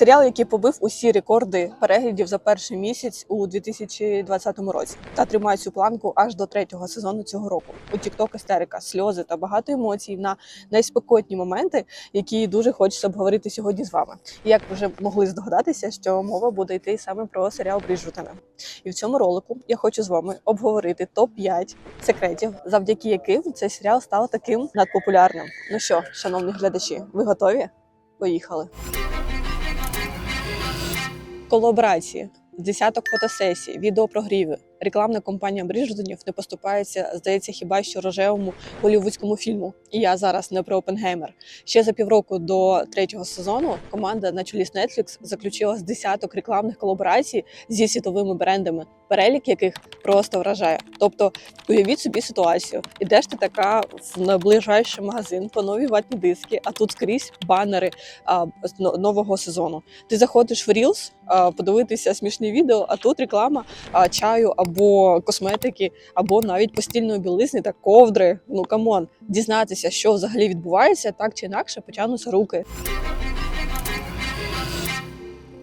Серіал, який побив усі рекорди переглядів за перший місяць у 2020 році, та тримає цю планку аж до третього сезону цього року. У TikTok істерика, сльози та багато емоцій на найспекотні моменти, які дуже хочеться обговорити сьогодні з вами. Як ви вже могли здогадатися, що мова буде йти саме про серіал Бріджутена. І в цьому ролику я хочу з вами обговорити топ 5 секретів, завдяки яким цей серіал став таким надпопулярним. Ну що, шановні глядачі, ви готові? Поїхали. Колаборації, десяток фотосесій, відеопрогріви. Рекламна компанія Бріжденів не поступається, здається, хіба що рожевому голівудському фільму. І я зараз не про Опенгеймер. Ще за півроку до третього сезону команда на чолі з Netflix заключила з десяток рекламних колаборацій зі світовими брендами, перелік яких просто вражає. Тобто, уявіть собі ситуацію: ідеш ти така в найближайший магазин по нові ватні диски, а тут скрізь банери а, нового сезону. Ти заходиш в Reels, а, подивитися смішні відео, а тут реклама а, чаю або косметики, або навіть постільної білизни та ковдри. Ну камон, дізнатися, що взагалі відбувається, так чи інакше потягнуться руки.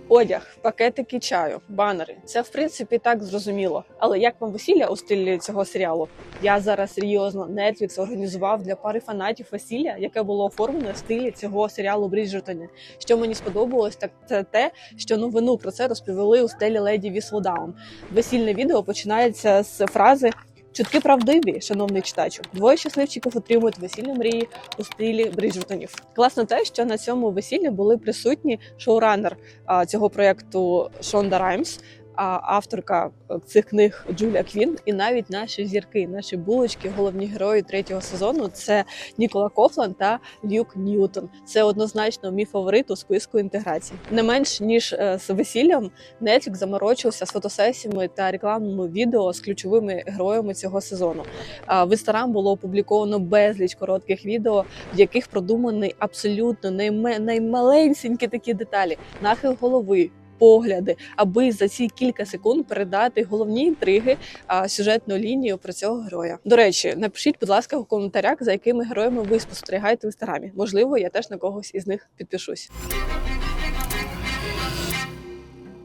Одяг, пакетики чаю, банери це в принципі так зрозуміло. Але як вам весілля у стилі цього серіалу? Я зараз серйозно Netflix організував для пари фанатів весілля, яке було оформлене в стилі цього серіалу Бріджертоні. Що мені сподобалось, так це те, що новину про це розповіли у стелі леді Віслодаун. Весільне відео починається з фрази. Чутки правдиві, шановний читачу. Двоє щасливчиків отримують весільні мрії у стилі Бріджертонів. Класно те, що на цьому весіллі були присутні шоуранер цього проєкту Шонда Раймс, авторка е, цих книг Джулія Квін, і навіть наші зірки, наші булочки, головні герої третього сезону це Нікола Кофлан та Люк Ньютон. Це однозначно мій фаворит у списку інтеграції. Не менш ніж е, з весіллям Netflix заморочився з фотосесіями та рекламними відео з ключовими героями цього сезону. В інстаграм було опубліковано безліч коротких відео, в яких продумані абсолютно найме- наймаленькі такі деталі, нахил голови. Погляди, аби за ці кілька секунд передати головні інтриги, сюжетну лінію про цього героя. До речі, напишіть, будь ласка, в коментарях, за якими героями ви спостерігаєте в інстаграмі. Можливо, я теж на когось із них підпишусь.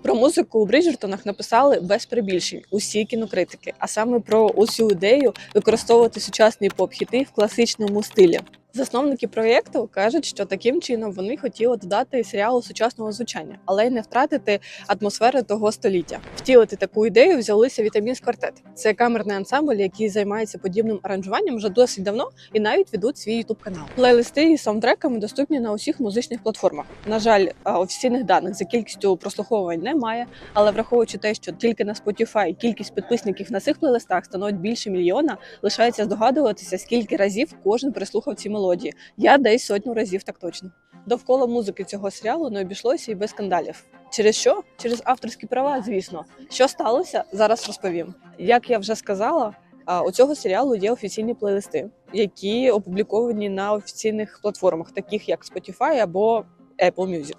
Про музику у Бріджертонах написали без перебільшень усі кінокритики, а саме про усю ідею використовувати сучасні поп-хіти в класичному стилі. Засновники проєкту кажуть, що таким чином вони хотіли додати серіалу сучасного звучання, але й не втратити атмосфери того століття. Втілити таку ідею взялися Вітамінс Квартет. Це камерний ансамбль, який займається подібним аранжуванням вже досить давно і навіть ведуть свій ютуб канал. Плейлисти із саундтреками доступні на усіх музичних платформах. На жаль, офіційних даних за кількістю прослуховувань немає, але враховуючи те, що тільки на Spotify кількість підписників на цих плейлистах становить більше мільйона, лишається здогадуватися, скільки разів кожен прислухав ці мелодії. Я десь сотню разів так точно. Довкола музики цього серіалу не обійшлося і без скандалів. Через що? Через авторські права, звісно. Що сталося? Зараз розповім. Як я вже сказала, у цього серіалу є офіційні плейлисти, які опубліковані на офіційних платформах, таких як Spotify або Apple Music.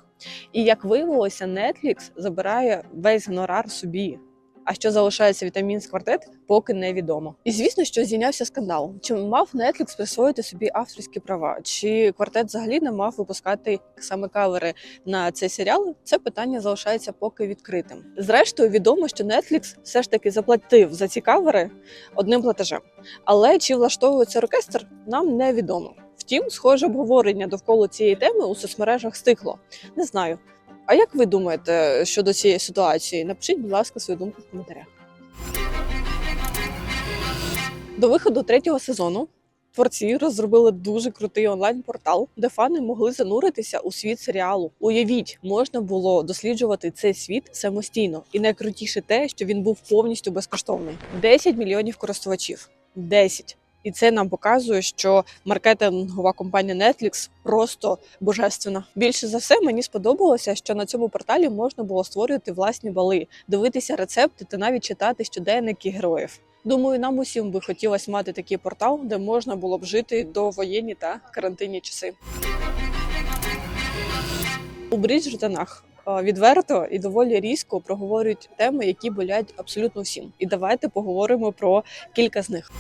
І як виявилося, Netflix забирає весь гонорар собі. А що залишається вітамінс квартет, поки невідомо. І звісно, що зійнявся скандал. Чи мав Netflix присвоїти собі авторські права? Чи квартет взагалі не мав випускати саме кавери на цей серіал? Це питання залишається поки відкритим. Зрештою, відомо, що Netflix все ж таки заплатив за ці кавери одним платежем. Але чи влаштовує це оркестр, нам невідомо. Втім, схоже обговорення довкола цієї теми у соцмережах стихло. Не знаю. А як ви думаєте щодо цієї ситуації? Напишіть, будь ласка, свою думку в коментарях. До виходу третього сезону творці розробили дуже крутий онлайн-портал, де фани могли зануритися у світ серіалу. Уявіть, можна було досліджувати цей світ самостійно. І найкрутіше те, що він був повністю безкоштовний. 10 мільйонів користувачів. 10. І це нам показує, що маркетингова компанія Netflix просто божественна. Більше за все мені сподобалося, що на цьому порталі можна було створювати власні бали, дивитися рецепти та навіть читати щоденники героїв. Думаю, нам усім би хотілося мати такий портал, де можна було б жити до воєнні та карантинні часи. У Бріджертонах е, відверто і доволі різко проговорюють теми, які болять абсолютно всім. І давайте поговоримо про кілька з них.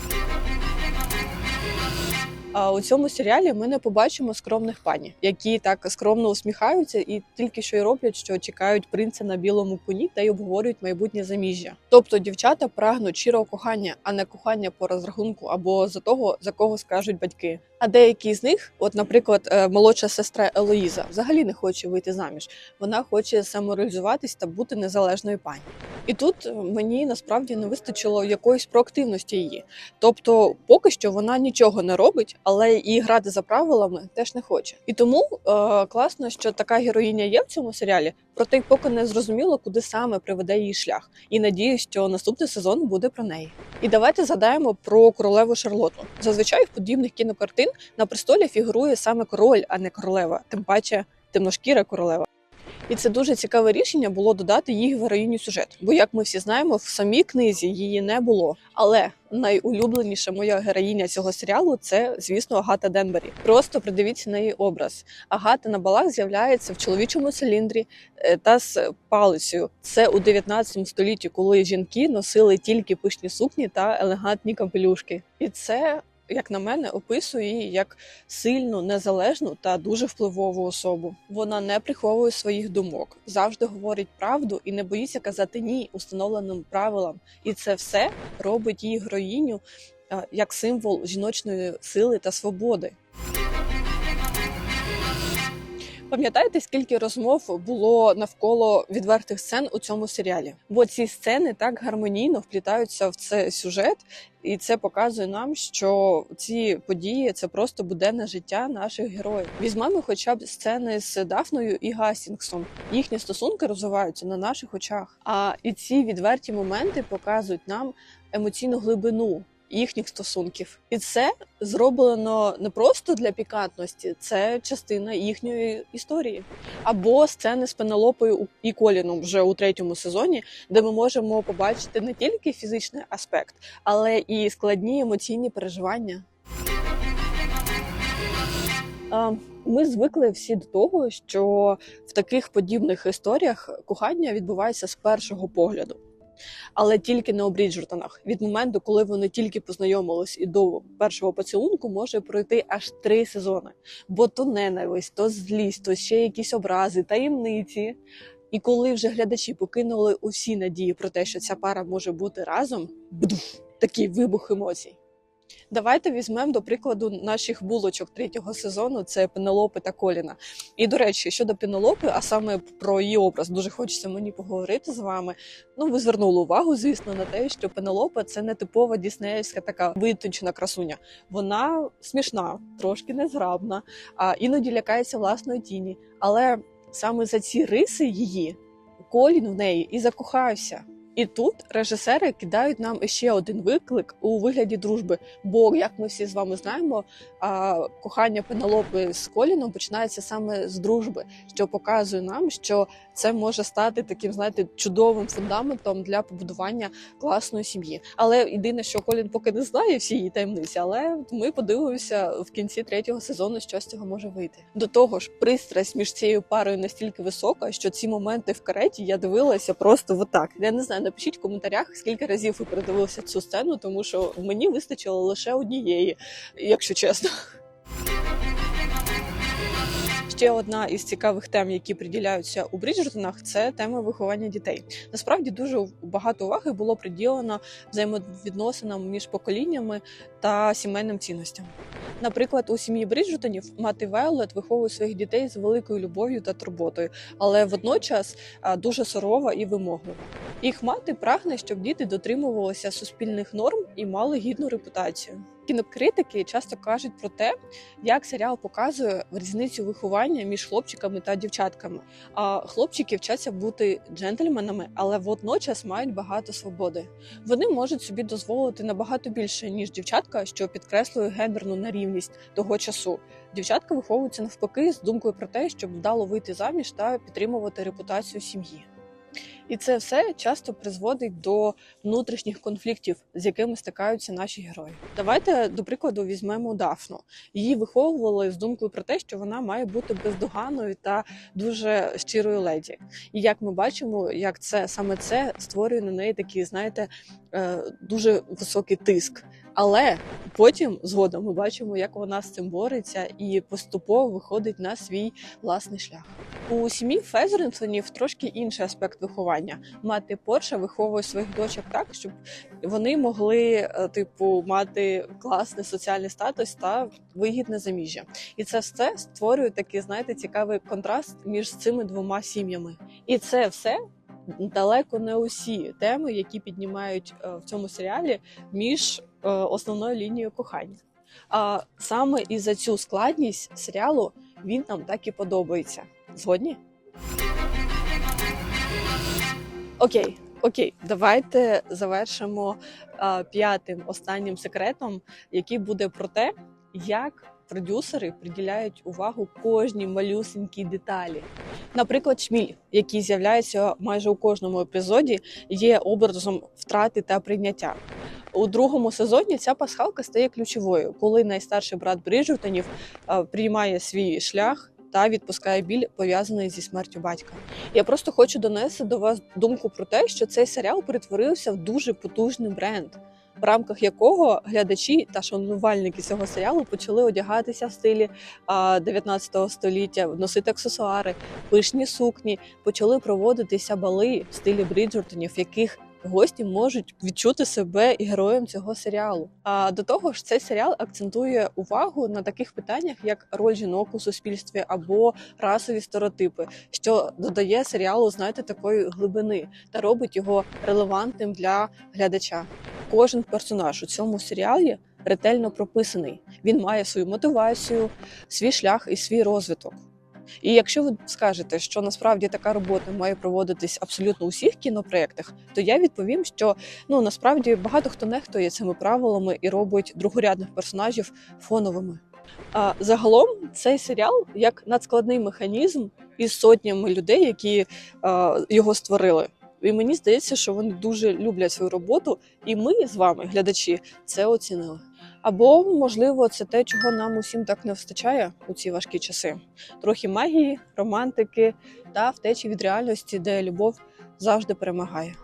У цьому серіалі ми не побачимо скромних пані, які так скромно усміхаються і тільки що й роблять, що чекають принца на білому коні та й обговорюють майбутнє заміжжя. Тобто дівчата прагнуть щирого кохання, а не кохання по розрахунку або за того, за кого скажуть батьки. А деякі з них, от, наприклад, е, молодша сестра Елоїза, взагалі не хоче вийти заміж. Вона хоче самореалізуватись та бути незалежною пані. І тут е, мені насправді не вистачило якоїсь проактивності її. Тобто, поки що вона нічого не робить, але і грати за правилами теж не хоче. І тому е, класно, що така героїня є в цьому серіалі, проте поки не зрозуміло, куди саме приведе її шлях. І надіюсь, що наступний сезон буде про неї. І давайте згадаємо про королеву Шарлоту. Зазвичай в подібних кінокартин на престолі фігурує саме король, а не королева, тим паче темношкіра королева. І це дуже цікаве рішення було додати її героїню сюжет. Бо, як ми всі знаємо, в самій книзі її не було. Але найулюбленіша моя героїня цього серіалу це, звісно, Агата Денбері. Просто придивіться на її образ. Агата на балах з'являється в чоловічому циліндрі е, та з палицею. Це у 19 столітті, коли жінки носили тільки пишні сукні та елегантні капелюшки. І це як на мене, описує її як сильну, незалежну та дуже впливову особу. Вона не приховує своїх думок, завжди говорить правду і не боїться казати ні установленим правилам. І це все робить її героїню як символ жіночної сили та свободи. Пам'ятаєте, скільки розмов було навколо відвертих сцен у цьому серіалі? Бо ці сцени так гармонійно вплітаються в цей сюжет, і це показує нам, що ці події це просто буденне життя наших героїв. Візьмемо, хоча б сцени з Дафною і Гастінгсом. Їхні стосунки розвиваються на наших очах. А і ці відверті моменти показують нам емоційну глибину їхніх стосунків, і це зроблено не просто для пікантності, це частина їхньої історії. Або сцени з Пенелопою і Коліном вже у третьому сезоні, де ми можемо побачити не тільки фізичний аспект, але і складні емоційні переживання. Ми звикли всі до того, що в таких подібних історіях кохання відбувається з першого погляду але тільки не у Бріджертонах. Від моменту, коли вони тільки познайомились і до першого поцілунку, може пройти аж три сезони. Бо то ненависть, то злість, то ще якісь образи, таємниці. І коли вже глядачі покинули усі надії про те, що ця пара може бути разом, бдух, такий вибух емоцій. Давайте візьмемо до прикладу наших булочок третього сезону. Це Пенелопи та Коліна. І до речі, щодо Пенелопи, а саме про її образ, дуже хочеться мені поговорити з вами. Ну, ви звернули увагу, звісно, на те, що Пенелопа це не типова діснеївська така витончена красуня. Вона смішна, трошки незграбна, а іноді лякається власної тіні. Але саме за ці риси її Колін в неї і закохався. І тут режисери кидають нам ще один виклик у вигляді дружби. Бо, як ми всі з вами знаємо, кохання Пенелопи з Коліном починається саме з дружби, що показує нам, що це може стати таким, знаєте, чудовим фундаментом для побудування класної сім'ї. Але єдине, що Колін поки не знає всі її таємниці, але ми подивимося в кінці третього сезону, що з цього може вийти. До того ж, пристрасть між цією парою настільки висока, що ці моменти в кареті я дивилася просто отак. Я не знаю напишіть в коментарях, скільки разів ви передивилися цю сцену, тому що мені вистачило лише однієї, якщо чесно. Ще одна із цікавих тем, які приділяються у Бріджертонах, це тема виховання дітей. Насправді дуже багато уваги було приділено взаємовідносинам між поколіннями та сімейним цінностям. Наприклад, у сім'ї Бріджертонів мати Вайлет виховує своїх дітей з великою любов'ю та турботою, але водночас дуже сурова і вимоглива. Їх мати прагне, щоб діти дотримувалися суспільних норм і мали гідну репутацію. Кінокритики часто кажуть про те, як серіал показує різницю виховання між хлопчиками та дівчатками. А хлопчики вчаться бути джентльменами, але водночас мають багато свободи. Вони можуть собі дозволити набагато більше ніж дівчатка, що підкреслює гендерну нерівність того часу. Дівчатка виховуються навпаки з думкою про те, щоб вдало вийти заміж та підтримувати репутацію сім'ї. І це все часто призводить до внутрішніх конфліктів, з якими стикаються наші герої. Давайте до прикладу візьмемо Дафну. Її виховували з думкою про те, що вона має бути бездоганною та дуже щирою леді. І як ми бачимо, як це саме це створює на неї такий, знаєте, е, дуже високий тиск. Але потім згодом ми бачимо, як вона з цим бореться і поступово виходить на свій власний шлях. У сім'ї Фезерінсонів трошки інший аспект виховання. Мати Порша виховує своїх дочок так, щоб вони могли, е, типу, мати класний соціальний статус та вигідне заміжжя. І це все створює такий, знаєте, цікавий контраст між цими двома сім'ями. І це все далеко не усі теми, які піднімають е, в цьому серіалі між основною лінією кохання. А саме і за цю складність серіалу він нам так і подобається. Згодні? Окей, окей, давайте завершимо а, п'ятим останнім секретом, який буде про те, як продюсери приділяють увагу кожній малюсенькій деталі. Наприклад, шміль, який з'являється майже у кожному епізоді, є образом втрати та прийняття. У другому сезоні ця пасхалка стає ключовою, коли найстарший брат Бріджертонів е, приймає свій шлях та відпускає біль, пов'язаний зі смертю батька. Я просто хочу донести до вас думку про те, що цей серіал перетворився в дуже потужний бренд. В рамках якого глядачі та шанувальники цього серіалу почали одягатися в стилі а, 19 століття, носити аксесуари, пишні сукні, почали проводитися бали в стилі Бріджертонів, яких гості можуть відчути себе і героєм цього серіалу. А до того ж, цей серіал акцентує увагу на таких питаннях, як роль жінок у суспільстві або расові стереотипи, що додає серіалу, знаєте, такої глибини та робить його релевантним для глядача. Кожен персонаж у цьому серіалі ретельно прописаний. Він має свою мотивацію, свій шлях і свій розвиток. І якщо ви скажете, що насправді така робота має проводитись абсолютно у всіх кінопроєктах, то я відповім, що ну насправді багато хто нехтує цими правилами і робить другорядних персонажів фоновими. А загалом цей серіал як надскладний механізм із сотнями людей, які а, його створили. І мені здається, що вони дуже люблять свою роботу, і ми з вами, глядачі, це оцінили. Або, можливо, це те, чого нам усім так не вистачає у ці важкі часи. Трохи магії, романтики та втечі від реальності, де любов завжди перемагає.